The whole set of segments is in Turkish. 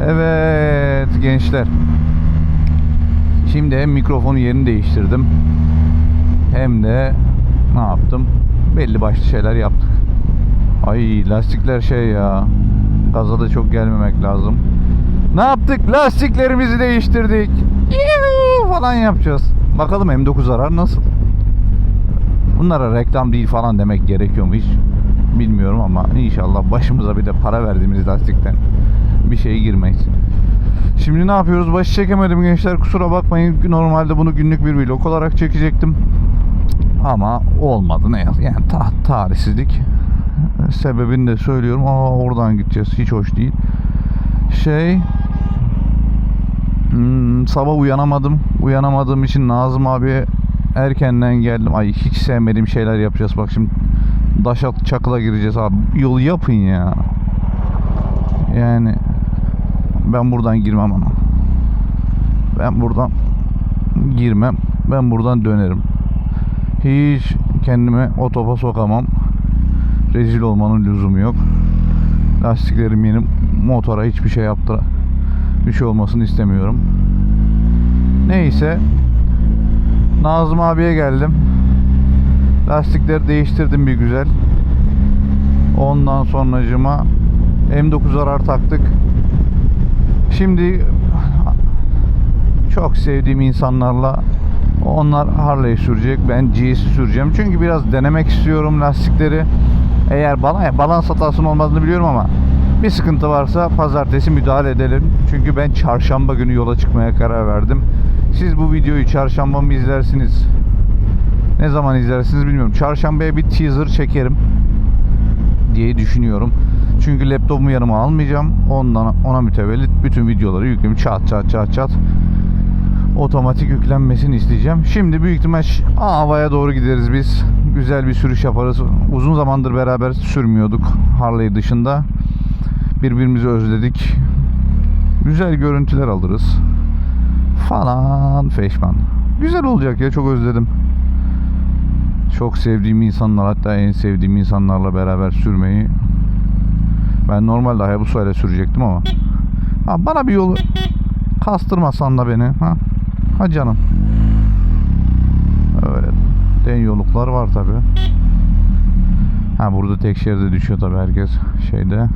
Evet gençler. Şimdi hem mikrofonu yerini değiştirdim. Hem de ne yaptım? Belli başlı şeyler yaptık. Ay lastikler şey ya. Gaza da çok gelmemek lazım. Ne yaptık? Lastiklerimizi değiştirdik. Yuhuu falan yapacağız. Bakalım M9 zarar nasıl? Bunlara reklam değil falan demek gerekiyor mu hiç bilmiyorum ama inşallah başımıza bir de para verdiğimiz lastikten bir şey girmeyiz. Şimdi ne yapıyoruz? Başı çekemedim gençler kusura bakmayın. Normalde bunu günlük bir vlog olarak çekecektim. Ama olmadı ne yaz yani ta tarihsizlik. Sebebini de söylüyorum. Aa oradan gideceğiz. Hiç hoş değil. Şey hmm, sabah uyanamadım. Uyanamadığım için Nazım abi erkenden geldim. Ay hiç sevmediğim şeyler yapacağız. Bak şimdi Daşat Çakıl'a gireceğiz abi. Yol yapın ya. Yani ben buradan girmem ama. Ben buradan girmem. Ben buradan dönerim. Hiç kendime o topa sokamam. Rezil olmanın lüzumu yok. Lastiklerim yeni motora hiçbir şey yaptıra. Bir şey olmasını istemiyorum. Neyse. Nazım abiye geldim. Lastikleri değiştirdim bir güzel. Ondan sonracıma M9 zarar taktık. Şimdi çok sevdiğim insanlarla onlar Harley sürecek. Ben GS süreceğim. Çünkü biraz denemek istiyorum lastikleri. Eğer bana balans hatasının olmadığını biliyorum ama bir sıkıntı varsa pazartesi müdahale edelim. Çünkü ben çarşamba günü yola çıkmaya karar verdim. Siz bu videoyu çarşamba mı izlersiniz? Ne zaman izlersiniz bilmiyorum. Çarşambaya bir teaser çekerim diye düşünüyorum. Çünkü laptopumu yanıma almayacağım. Ondan ona mütevellit bütün videoları yükleyeyim. Çat çat çat çat. Otomatik yüklenmesini isteyeceğim. Şimdi büyük ihtimal havaya doğru gideriz biz. Güzel bir sürüş yaparız. Uzun zamandır beraber sürmüyorduk Harley dışında. Birbirimizi özledik. Güzel görüntüler alırız. Falan feşman. Güzel olacak ya çok özledim. Çok sevdiğim insanlar hatta en sevdiğim insanlarla beraber sürmeyi ben normalde Hayabusa ile sürecektim ama. Ha, bana bir yolu kastırmasan da beni ha, ha canım. Öyle den yoluklar var tabi ha burada tek şeride düşüyor tabi herkes şeyde.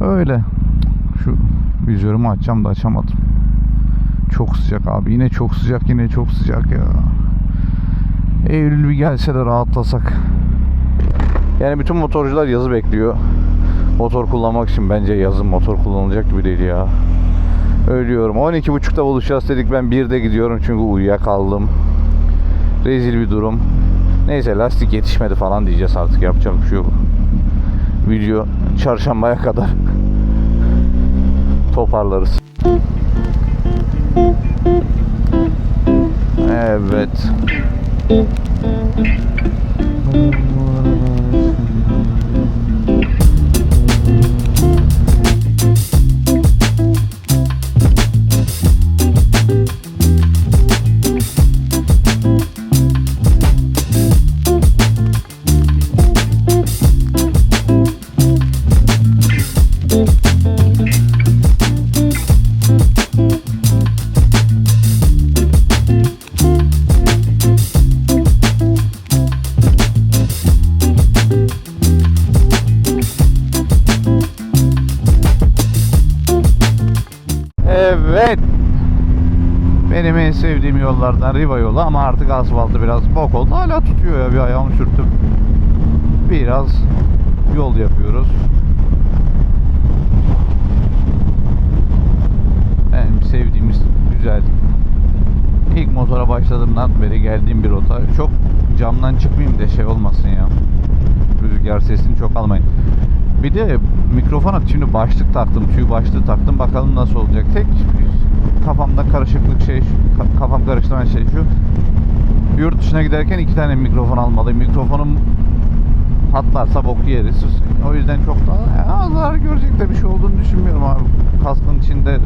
Öyle. Şu vizörümü açacağım da açamadım. Çok sıcak abi yine çok sıcak yine çok sıcak ya. Eylül bir gelse de rahatlasak. Yani bütün motorcular yazı bekliyor. Motor kullanmak için bence yazın motor kullanılacak gibi değil ya. Ölüyorum. 12.30'da buluşacağız dedik. Ben 1'de gidiyorum çünkü uyuyakaldım. Rezil bir durum. Neyse lastik yetişmedi falan diyeceğiz artık yapacak bir şey yok. Video çarşambaya kadar toparlarız. Evet. Sevdiğim yollardan Riva yolu ama artık asfaltı biraz bok oldu. Hala tutuyor ya bir ayağımı sürttüm. Biraz yol yapıyoruz. En sevdiğimiz güzel. İlk motora başladığımdan beri geldiğim bir rota. Çok camdan çıkmayayım da şey olmasın ya. Rüzgar sesini çok almayın. Bir de mikrofona şimdi başlık taktım, tüy başlığı taktım. Bakalım nasıl olacak. Tek kafamda karışıklık şey, şu- ka- kafam karıştıran şey şu. Yurt dışına giderken iki tane mikrofon almalıyım. Mikrofonum patlarsa bok yeriz. O yüzden çok da ya, zarar görecek de bir şey olduğunu düşünmüyorum abi. Kaskın içinde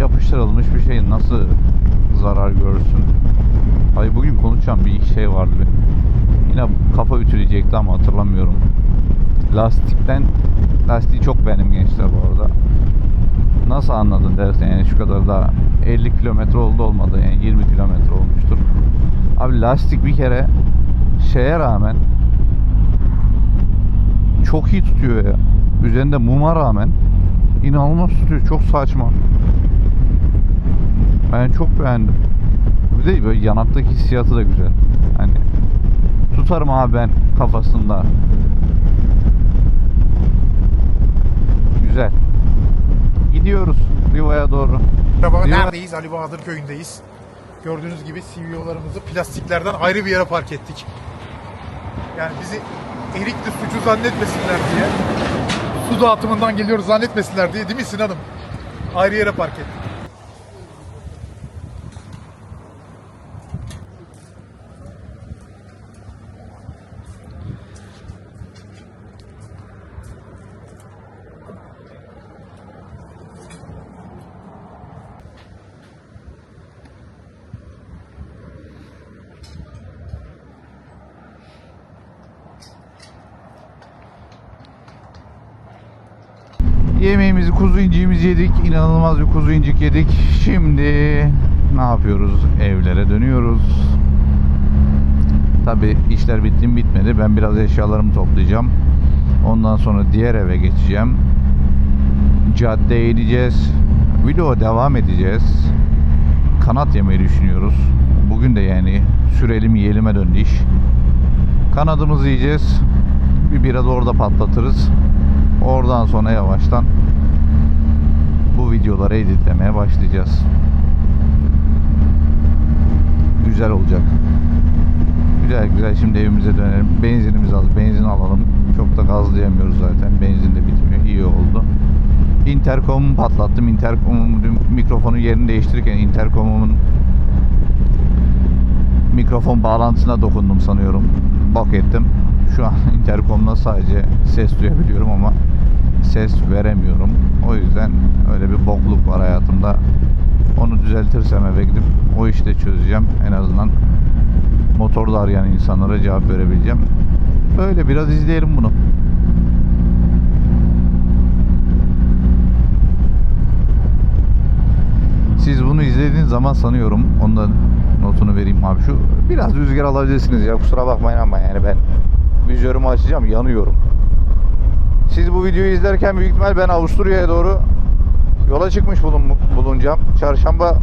yapıştırılmış bir şey nasıl zarar görsün? Ay bugün konuşacağım bir şey vardı. Yine kafa ütüleyecekti ama hatırlamıyorum. lastikten lastiği çok benim gençler bu arada. Nasıl anladın dersen yani şu kadar da 50 kilometre oldu olmadı yani 20 kilometre olmuştur. Abi lastik bir kere şeye rağmen çok iyi tutuyor ya. Üzerinde muma rağmen inanılmaz tutuyor. Çok saçma. Ben çok beğendim. Bir de böyle yanaktaki hissiyatı da güzel. Hani tutarım abi ben kafasında. Güzel. Gidiyoruz Riva'ya doğru. Merhaba, Riva- neredeyiz? Ali Bahadır köyündeyiz. Gördüğünüz gibi CVO'larımızı plastiklerden ayrı bir yere park ettik. Yani bizi erikli suçu zannetmesinler diye, su dağıtımından geliyoruz zannetmesinler diye değil mi Sinan'ım? Ayrı yere park ettik. Yemeğimizi kuzu inciğimizi yedik. İnanılmaz bir kuzu incik yedik. Şimdi ne yapıyoruz? Evlere dönüyoruz. Tabi işler bitti mi bitmedi. Ben biraz eşyalarımı toplayacağım. Ondan sonra diğer eve geçeceğim. Caddeye ineceğiz. Video devam edeceğiz. Kanat yemeyi düşünüyoruz. Bugün de yani sürelim yiyelim'e döndü iş. Kanadımızı yiyeceğiz. Bir biraz orada patlatırız. Oradan sonra yavaştan bu videoları editlemeye başlayacağız. Güzel olacak. Güzel güzel şimdi evimize dönelim. Benzinimiz az. Benzin alalım. Çok da gazlayamıyoruz zaten. Benzin de bitmiyor. İyi oldu. Intercom'u patlattım. Intercom'un mikrofonu yerini değiştirirken intercom'umun mikrofon bağlantısına dokundum sanıyorum. Bak ettim. Şu an intercom'la sadece ses duyabiliyorum ama ses veremiyorum. O yüzden öyle bir bokluk var hayatımda. Onu düzeltirsem eve gidip o işte çözeceğim. En azından motorda arayan insanlara cevap verebileceğim. Böyle biraz izleyelim bunu. Siz bunu izlediğiniz zaman sanıyorum ondan notunu vereyim abi şu biraz rüzgar alabilirsiniz ya kusura bakmayın ama yani ben vizörümü açacağım yanıyorum. Siz bu videoyu izlerken büyük ihtimal ben Avusturya'ya doğru yola çıkmış bulun, bulunacağım. Çarşamba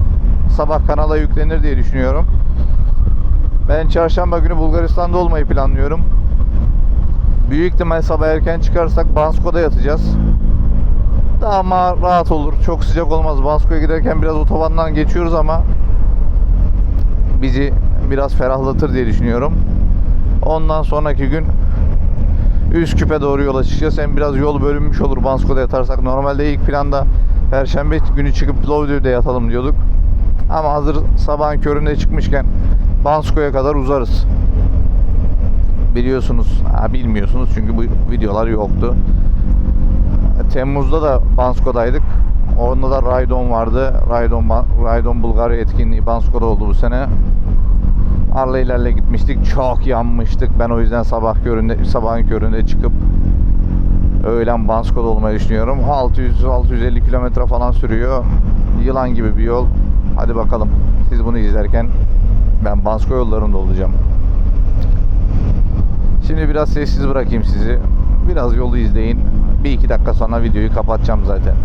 sabah kanala yüklenir diye düşünüyorum. Ben çarşamba günü Bulgaristan'da olmayı planlıyorum. Büyük ihtimal sabah erken çıkarsak Bansko'da yatacağız. Daha ama rahat olur. Çok sıcak olmaz. Bansko'ya giderken biraz otobandan geçiyoruz ama bizi biraz ferahlatır diye düşünüyorum. Ondan sonraki gün Üsküp'e doğru yola çıkacağız. Hem biraz yol bölünmüş olur Bansko'da yatarsak. Normalde ilk planda Perşembe günü çıkıp Plovdiv'de yatalım diyorduk. Ama hazır sabahın köründe çıkmışken Bansko'ya kadar uzarız. Biliyorsunuz, ha, bilmiyorsunuz çünkü bu videolar yoktu. Temmuz'da da Bansko'daydık. Onda da Raydon vardı. Raydon, Raydon Bulgarya etkinliği Bansko'da oldu bu sene. Arleylerle gitmiştik. Çok yanmıştık. Ben o yüzden sabah köründe, sabahın köründe çıkıp öğlen Bansko'da olmayı düşünüyorum. 600-650 kilometre falan sürüyor. Yılan gibi bir yol. Hadi bakalım. Siz bunu izlerken ben Bansko yollarında olacağım. Şimdi biraz sessiz bırakayım sizi. Biraz yolu izleyin. Bir iki dakika sonra videoyu kapatacağım zaten.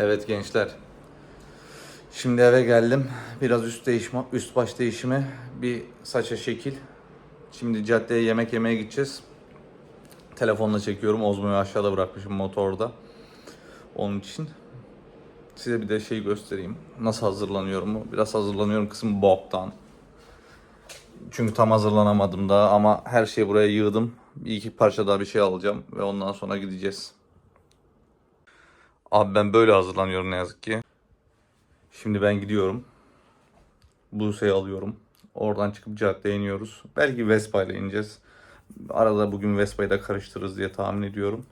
Evet gençler. Şimdi eve geldim. Biraz üst değişme, üst baş değişimi, bir saça şekil. Şimdi caddeye yemek yemeye gideceğiz. Telefonla çekiyorum. Ozmo'yu aşağıda bırakmışım motorda. Onun için size bir de şey göstereyim. Nasıl hazırlanıyorum? Biraz hazırlanıyorum kısmı boktan. Çünkü tam hazırlanamadım daha ama her şeyi buraya yığdım. Bir iki parça daha bir şey alacağım ve ondan sonra gideceğiz. Abi ben böyle hazırlanıyorum ne yazık ki. Şimdi ben gidiyorum. Buse'yi alıyorum. Oradan çıkıp caddeye iniyoruz. Belki Vespa ile ineceğiz. Arada bugün Vespa'yı da karıştırırız diye tahmin ediyorum.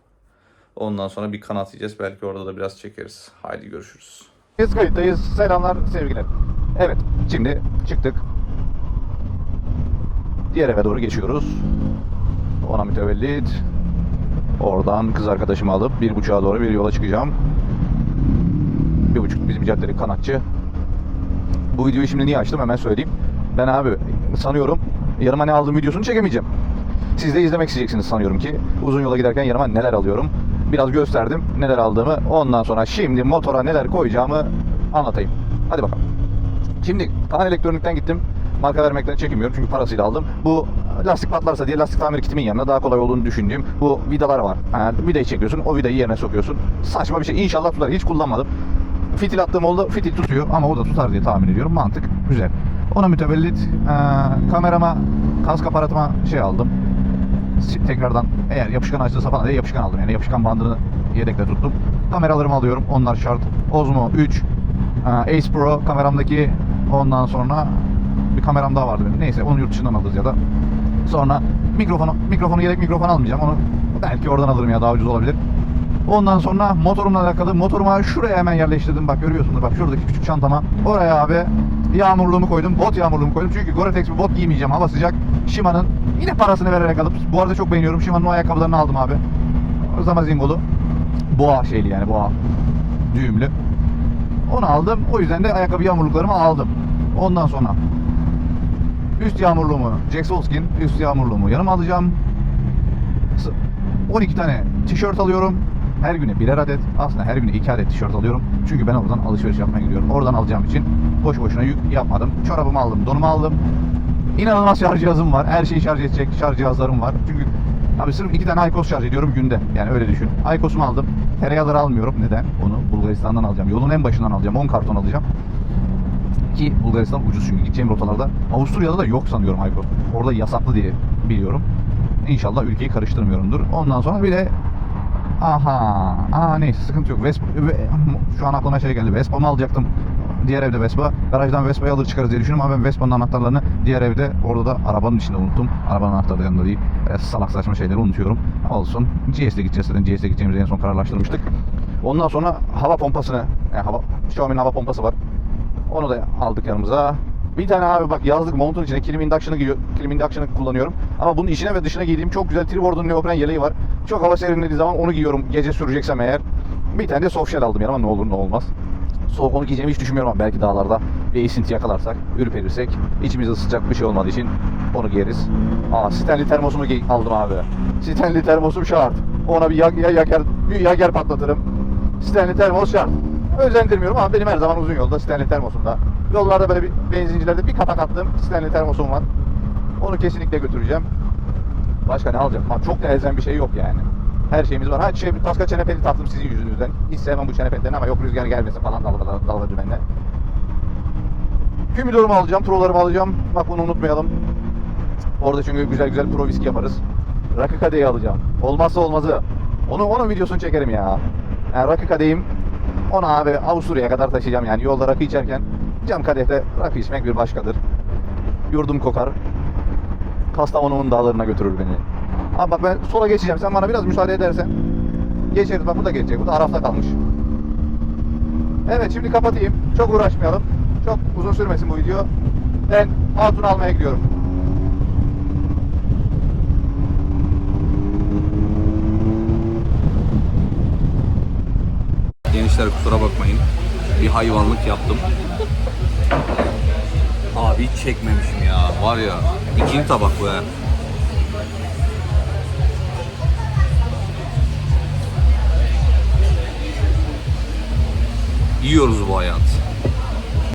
Ondan sonra bir kanat yiyeceğiz. Belki orada da biraz çekeriz. Haydi görüşürüz. Biz kayıttayız. Selamlar, sevgiler. Evet, şimdi çıktık. Diğer eve doğru geçiyoruz. Ona mütevellit. Oradan kız arkadaşımı alıp bir buçuğa doğru bir yola çıkacağım. Bir buçuk bizim caddeli kanatçı. Bu videoyu şimdi niye açtım hemen söyleyeyim. Ben abi sanıyorum yanıma ne aldığım videosunu çekemeyeceğim. Siz de izlemek isteyeceksiniz sanıyorum ki. Uzun yola giderken yanıma neler alıyorum. Biraz gösterdim neler aldığımı. Ondan sonra şimdi motora neler koyacağımı anlatayım. Hadi bakalım. Şimdi Kaan Elektronik'ten gittim. Marka vermekten çekinmiyorum çünkü parasıyla aldım. Bu lastik patlarsa diye lastik tamir kitimin yanına daha kolay olduğunu düşündüğüm bu vidalar var. Yani vidayı çekiyorsun, o vidayı yerine sokuyorsun. Saçma bir şey. İnşallah tutar. Hiç kullanmadım. Fitil attığım oldu. Fitil tutuyor ama o da tutar diye tahmin ediyorum. Mantık güzel. Ona mütevellit eee, kamerama, kask aparatıma şey aldım. Tekrardan eğer yapışkan açtıysa falan diye yapışkan aldım. Yani yapışkan bandını yedekte tuttum. Kameralarımı alıyorum. Onlar şart. Osmo 3, eee, Ace Pro kameramdaki ondan sonra kameram daha vardı benim. Neyse onu yurt dışından alırız ya da. Sonra mikrofonu, mikrofonu yedek mikrofon almayacağım. Onu belki oradan alırım ya daha ucuz olabilir. Ondan sonra motorumla alakalı motoruma şuraya hemen yerleştirdim. Bak görüyorsunuz bak şuradaki küçük çantama. Oraya abi yağmurluğumu koydum. Bot yağmurluğumu koydum. Çünkü Gore-Tex bir bot giymeyeceğim. Hava sıcak. Shima'nın yine parasını vererek alıp bu arada çok beğeniyorum. Shima'nın ayakkabılarını aldım abi. O zaman zingolu. Boğa şeyli yani boğa. Düğümlü. Onu aldım. O yüzden de ayakkabı yağmurluklarımı aldım. Ondan sonra üst yağmurluğumu Jack Solskin üst yağmurluğumu yanıma alacağım. S- 12 tane tişört alıyorum. Her güne birer adet. Aslında her güne iki adet tişört alıyorum. Çünkü ben oradan alışveriş yapmaya gidiyorum. Oradan alacağım için boş boşuna yük yapmadım. Çorabımı aldım, donumu aldım. İnanılmaz şarj cihazım var. Her şeyi şarj edecek şarj cihazlarım var. Çünkü abi sırf iki tane Aykos şarj ediyorum günde. Yani öyle düşün. Aykos'umu aldım. Tereyağları almıyorum. Neden? Onu Bulgaristan'dan alacağım. Yolun en başından alacağım. 10 karton alacağım. Ki Bulgaristan ucuz çünkü gideceğim rotalarda. Avusturya'da da yok sanıyorum Aykos. Orada yasaklı diye biliyorum. İnşallah ülkeyi karıştırmıyorumdur. Ondan sonra bir de Aha. Aa neyse sıkıntı yok. Vespa, ve- şu an aklıma şey geldi. Vespa'mı alacaktım. Diğer evde Vespa. Garajdan Vespa'yı alır çıkarız diye düşünüyorum ama ben Vespa'nın anahtarlarını diğer evde orada da arabanın içinde unuttum. Arabanın anahtarı yanında değil. Böyle salak saçma şeyleri unutuyorum. Olsun. GS'de gideceğiz zaten. GS'de gideceğimizi en son kararlaştırmıştık. Ondan sonra hava pompasını, yani hava, Xiaomi'nin hava pompası var. Onu da aldık yanımıza. Bir tane abi bak yazlık montun içine kilim induction'ı giyiyor. Kilim induction'ı kullanıyorum. Ama bunun içine ve dışına giydiğim çok güzel Tribor'un neopren yeleği var. Çok hava serinlediği zaman onu giyiyorum. Gece süreceksem eğer. Bir tane de soft shell aldım yanıma ne olur ne olmaz. Soğuk onu giyeceğimi hiç düşünmüyorum ama belki dağlarda bir esinti yakalarsak, ürperirsek, içimizi ısıtacak bir şey olmadığı için onu giyeriz. Aa Stanley termosumu aldım abi. Stanley termosum şart. Ona bir ya, ya, yaker, bir yaker patlatırım. Stanley termos şart. Özendirmiyorum ama benim her zaman uzun yolda Stanley termosumda. Yollarda böyle bir benzincilerde bir kapak attığım Stanley termosum var. Onu kesinlikle götüreceğim. Başka ne alacağım? Ha, çok da elzem bir şey yok yani. Her şeyimiz var. Ha şey, taska çenepeli taktım sizin yüzünüzden. Hiç sevmem bu çenepelilerini ama yok rüzgar gelmesin falan dalga dalga, dalga dümenle. Hümidorumu alacağım, prolarımı alacağım. Bak bunu unutmayalım. Orada çünkü güzel güzel pro viski yaparız. Rakı kadehi alacağım. Olmazsa olmazı. Onu onun videosunu çekerim ya. Yani rakı kadehim onu abi Avusturya'ya kadar taşıyacağım yani yolda rakı içerken cam kadehte rakı içmek bir başkadır. Yurdum kokar. Kastamonu'nun dağlarına götürür beni. Abi bak ben sola geçeceğim. Sen bana biraz müsaade edersen. Geçeriz. Bak bu da geçecek. Bu da Araf'ta kalmış. Evet şimdi kapatayım. Çok uğraşmayalım. Çok uzun sürmesin bu video. Ben Hatun almaya gidiyorum. Gençler kusura bakmayın. Bir hayvanlık yaptım. Abi hiç çekmemişim ya. Var ya ikinci tabak bu ya. Yiyoruz bu hayat.